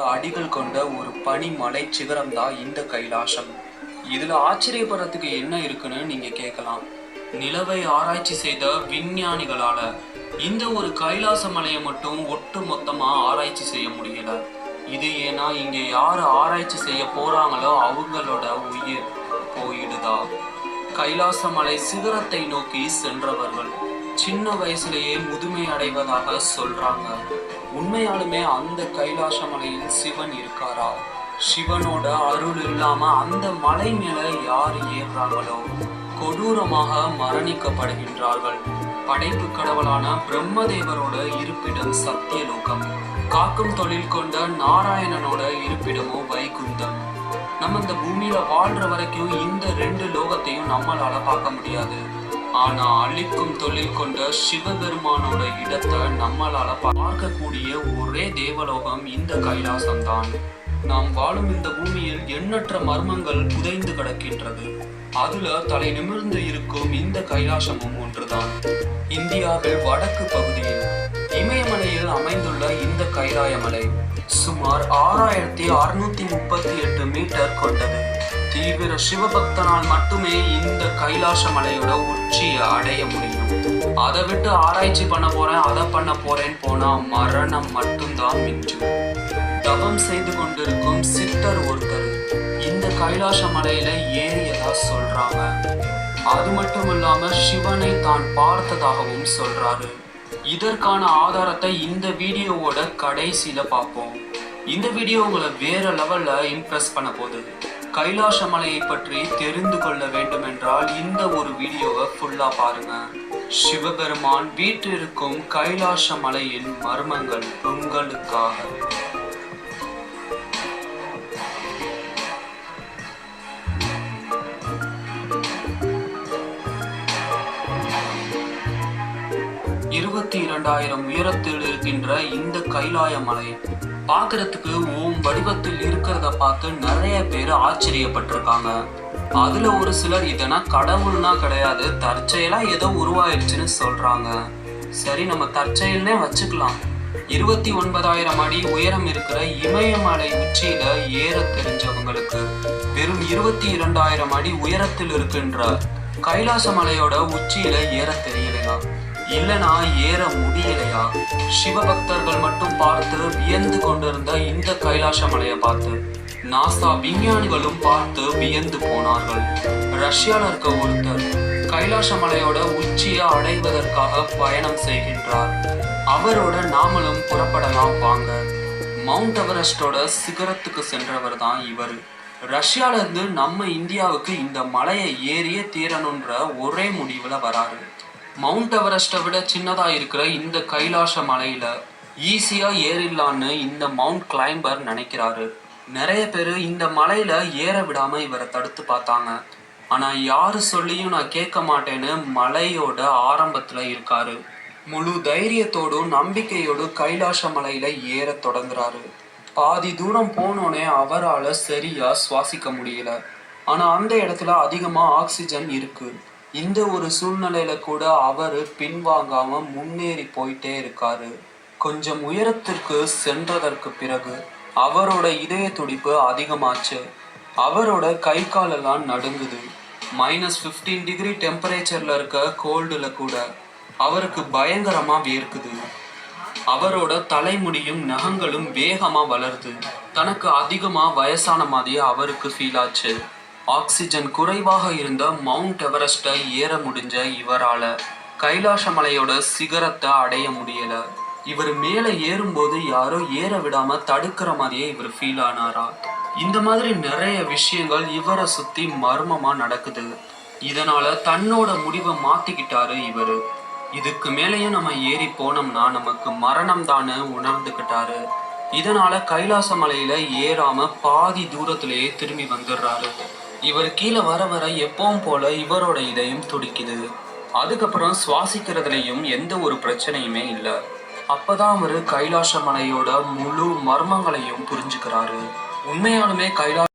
அடிகள் கொண்ட ஒரு பனிமலை சிகரம் தான் இந்த கைலாசம். இதுல ஆச்சரியப்படுறதுக்கு என்ன இருக்குன்னு நீங்க கேட்கலாம். நிலவை ஆராய்ச்சி செய்த விஞ்ஞானிகளால இந்த ஒரு கைலாச மலையை மட்டும் ஒட்டு மொத்தமா ஆராய்ச்சி செய்ய முடியல. இது ஏன்னா இங்க யாரு ஆராய்ச்சி செய்ய போறாங்களோ அவங்களோட உயிர் போயிடுதா? கைலாச மலை சிகரத்தை நோக்கி சென்றவர்கள் சின்ன வயசுலேயே முதுமை அடைவதாக சொல்றாங்க. உண்மையாலுமே அந்த கைலாச மலையில் சிவன் இருக்காரா? சிவனோட அருள் இல்லாம அந்த மலை மேல யார் ஏறுறாங்களோ கொடூரமாக மரணிக்கப்படுகின்றார்கள். படைப்பு கடவுளான பிரம்மதேவரோட இருப்பிடம் சத்தியலோகம். காக்கும் தொழில் கொண்ட நாராயணனோட இருப்பிடமோ வைகுந்தம் நம்ம இந்த பூமியில வாழ்ற வரைக்கும் இந்த ரெண்டு லோகத்தையும் நம்மளால பார்க்க முடியாது. ஆனா அழிக்கும் தொழில் கொண்ட சிவபெருமானோட இடத்தை நம்மளால பார்க்கக்கூடிய ஒரே தேவலோகம் இந்த கைலாசம் தான் நாம் வாழும் இந்த பூமியில் எண்ணற்ற மர்மங்கள் புதைந்து கிடக்கின்றது. அதுல தலை நிமிர்ந்து இருக்கும் இந்த கைலாசமும் ஒன்றுதான். இந்தியாவில் வடக்கு பகுதியில் இமயமலையில் அமைந்துள்ள இந்த கைலாயமலை சுமார் ஆறாயிரத்தி அறுநூத்தி முப்பத்தி எட்டு மீட்டர் கொண்டது. தீவிர சிவபக்தனால் மட்டுமே இந்த கைலாச மலையோட உச்சியை அடைய முடியும். அதை விட்டு ஆராய்ச்சி பண்ண போறேன் அதை பண்ண போறேன்னு போனா மரணம் மட்டும்தான் மிஞ்சும் தவம் செய்து கொண்டிருக்கும் சித்தர் ஒருத்தர் இந்த கைலாச மலையில ஏறியதா சொல்றாங்க. அது மட்டும் இல்லாம சிவனை தான் பார்த்ததாகவும் சொல்றாரு. இதற்கான ஆதாரத்தை இந்த வீடியோவோட கடைசியில பார்ப்போம். இந்த வீடியோ உங்களை வேற லெவல்ல இம்ப்ரெஸ் பண்ண போகுது. கைலாச மலையை பற்றி தெரிந்து கொள்ள வேண்டும் என்றால் இந்த ஒரு வீடியோவை ஃபுல்லா பாருங்க. சிவபெருமான் வீற்றிருக்கும் கைலாச மலையின் மர்மங்கள் உங்களுக்காக. இருபத்தி இரண்டாயிரம் உயரத்தில் இருக்கின்ற இந்த கைலாய மலை பார்க்கறதுக்கு ஓம் வடிவத்தில் இருக்கிறத பார்த்து நிறைய பேர் ஆச்சரியப்பட்டிருக்காங்க. அதுல ஒரு சிலர் இதனா கடவுள்னா கிடையாது தற்செயலா ஏதோ உருவாயிருச்சுன்னு சொல்றாங்க. சரி நம்ம தற்செயல்னே வச்சுக்கலாம். இருபத்தி ஒன்பதாயிரம் அடி உயரம் இருக்கிற இமயமலை உச்சியில ஏற தெரிஞ்சவங்களுக்கு வெறும் இருபத்தி இரண்டாயிரம் அடி உயரத்தில் இருக்கின்ற கைலாச மலையோட உச்சியில ஏற தெரியலையா? இல்லனா ஏற முடியலையா? சிவபக்தர்கள் மட்டும் பார்த்து வியந்து கொண்டிருந்த இந்த கைலாச மலையை பார்த்து நாசா விஞ்ஞானிகளும் பார்த்து வியந்து போனார்கள். ரஷ்யால இருக்க ஒருத்தர் கைலாச மலையோட உச்சியை அடைவதற்காக பயணம் செய்கின்றார். அவரோட நாமளும் புறப்படலாம் வாங்க. மவுண்ட் எவரெஸ்டோட சிகரத்துக்கு சென்றவர் தான் இவர். ரஷ்யால இருந்து நம்ம இந்தியாவுக்கு இந்த மலையை ஏறியே தீரணுன்ற ஒரே முடிவுல வராரு. மவுண்ட் எவரெஸ்ட்டை விட சின்னதா இருக்கிற இந்த கைலாச மலையில ஈஸியா ஏறிடலான்னு இந்த மவுண்ட் கிளைம்பர் நினைக்கிறாரு. நிறைய பேர் இந்த மலையில் ஏற விடாமல் இவரை தடுத்து பார்த்தாங்க. ஆனால் யார் சொல்லியும் நான் கேட்க மாட்டேன்னு மலையோட ஆரம்பத்தில் இருக்காரு. முழு தைரியத்தோடும் நம்பிக்கையோடும் கைலாச மலையில் ஏற தொடங்குறாரு. பாதி தூரம் போனோடனே அவரால் சரியாக சுவாசிக்க முடியல. ஆனால் அந்த இடத்துல அதிகமாக ஆக்சிஜன் இருக்குது இந்த ஒரு சூழ்நிலையில கூட அவர் பின்வாங்காமல் முன்னேறி போயிட்டே இருக்காரு. கொஞ்சம் உயரத்திற்கு சென்றதற்கு பிறகு அவரோட இதய துடிப்பு அதிகமாச்சு. அவரோட கை காலெல்லாம் நடுங்குது. மைனஸ் ஃபிஃப்டீன் டிகிரி டெம்பரேச்சரில் இருக்க கோல்டில் கூட அவருக்கு பயங்கரமாக வேர்க்குது அவரோட தலைமுடியும் நகங்களும் வேகமாக வளருது. தனக்கு அதிகமாக வயசான மாதிரி அவருக்கு ஃபீல் ஆச்சு. ஆக்சிஜன் குறைவாக இருந்த மவுண்ட் எவரெஸ்ட்டை ஏற முடிஞ்ச இவரால் கைலாச மலையோட சிகரத்தை அடைய முடியலை. இவர் மேலே ஏறும்போது யாரோ ஏற விடாம தடுக்கிற மாதிரியே இவர் ஃபீல் ஆனாரா? இந்த மாதிரி நிறைய விஷயங்கள் இவரை சுத்தி மர்மமா நடக்குது. இதனால தன்னோட முடிவை மாத்திக்கிட்டாரு இவர். இதுக்கு மேலேயும் நம்ம ஏறி போனோம்னா நமக்கு மரணம் தானே உணர்ந்துக்கிட்டாரு. இதனால கைலாச மலையில ஏறாம பாதி தூரத்திலேயே திரும்பி வந்துடுறாரு. இவர் கீழே வர வர எப்பவும் போல இவரோட இதயம் துடிக்குது. அதுக்கப்புறம் சுவாசிக்கிறதுலையும் எந்த ஒரு பிரச்சனையுமே இல்லை. அப்பதான் அவரு கைலாச மலையோட முழு மர்மங்களையும் புரிஞ்சுக்கிறாரு. உண்மையாலுமே கைலாச